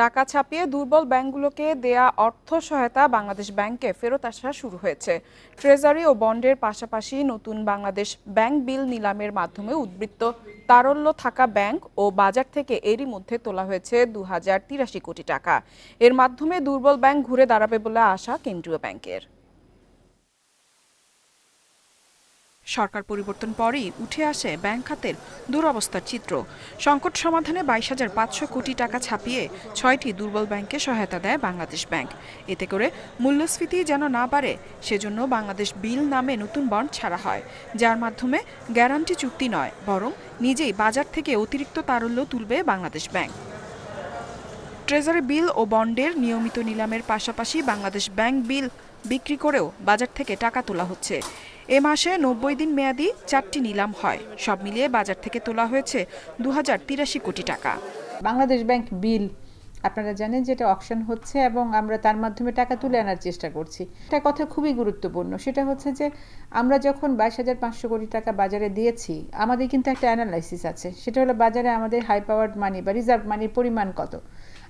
টাকা ছাপিয়ে দুর্বল ব্যাংকগুলোকে দেয়া অর্থ সহায়তা বাংলাদেশ ব্যাংকে ফেরত আসা শুরু হয়েছে। ট্রেজারি ও বন্ডের পাশাপাশি নতুন বাংলাদেশ ব্যাংক বিল নিলামের মাধ্যমে উদ্বৃত্ত তারল্য থাকা ব্যাংক ও বাজার থেকে এরই মধ্যে তোলা হয়েছে দু হাজার তিরাশি কোটি টাকা। এর মাধ্যমে দুর্বল ব্যাংক ঘুরে দাঁড়াবে বলে আশা কেন্দ্রীয় ব্যাংকের। সরকার পরিবর্তন পরেই উঠে আসে ব্যাংক খাতের দুরবস্থার চিত্র। সংকট সমাধানে বাইশ হাজার পাঁচশো কোটি টাকা ছাপিয়ে ছয়টি দুর্বল ব্যাংকে সহায়তা দেয় বাংলাদেশ ব্যাংক। এতে করে মূল্যস্ফীতি যেন না বাড়ে, সেজন্য বাংলাদেশ বিল নামে নতুন বন্ড ছাড়া হয়। যার মাধ্যমে গ্যারান্টি চুক্তি নয়, বরং নিজেই বাজার থেকে অতিরিক্ত তারল্য তুলবে বাংলাদেশ ব্যাংক। ট্রেজারি বিল ও বন্ডের নিয়মিত নিলামের পাশাপাশি বাংলাদেশ ব্যাংক বিল বিক্রি করেও বাজার থেকে টাকা তোলা হচ্ছে। এ মাসে নব্বই দিন মেয়াদি চারটি নিলাম হয়। সব মিলিয়ে বাজার থেকে তোলা হয়েছে দু হাজার তিরাশি কোটি টাকা। বাংলাদেশ ব্যাংক বিল, আপনারা জানেন যে এটা অকশন হচ্ছে এবং আমরা তার মাধ্যমে টাকা তুলে আনার চেষ্টা করছি। একটা কথা খুবই গুরুত্বপূর্ণ। সেটা হচ্ছে যে আমরা যখন বাইশ হাজার পাঁচশো কোটি টাকা বাজারে দিয়েছি, আমাদের কিন্তু একটা অ্যানালাইসিস আছে। সেটা হলো বাজারে আমাদের হাই পাওয়ার্ড মানি বা রিজার্ভ মানির পরিমাণ কত?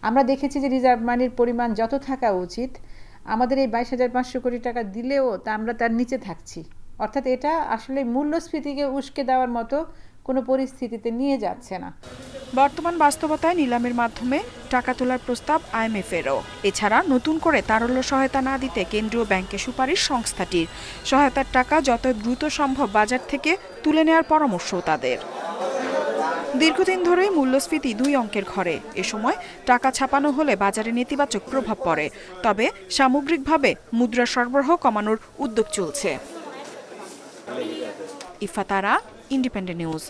আমরা দেখেছি যে রিজার্ভ মানির পরিমাণ যত থাকা উচিত, আমাদের এই বাইশ হাজার পাঁচশো কোটি টাকা দিলেও তা আমরা তার নিচে থাকছি। অর্থাৎ এটা আসলে মূল্যস্ফীতিকে উস্কে দেওয়ার মতো কোনো পরিস্থিতিতে নিয়ে যাচ্ছে না। বর্তমান বাস্তবতায় নিলামের মাধ্যমে টাকা তোলার প্রস্তাব আইএমএফেরও এছাড়া নতুন করে তারল্য সহায়তা না দিতে কেন্দ্রীয় ব্যাংকে সুপারিশ সংস্থাটির। সহায়তার টাকা যত দ্রুত সম্ভব বাজার থেকে তুলে নেওয়ার পরামর্শও তাদের। দীর্ঘদিন ধরেই মূল্যস্ফীতি দুই অঙ্কের ঘরে। এ সময় টাকা ছাপানো হলে বাজারে নেতিবাচক প্রভাব পড়ে। তবে সামগ্রিকভাবে মুদ্রা সরবরাহ কমানোর উদ্যোগ চলছে। ইফাতারা ইন্ডিপেন্ডেন্ট নিউজ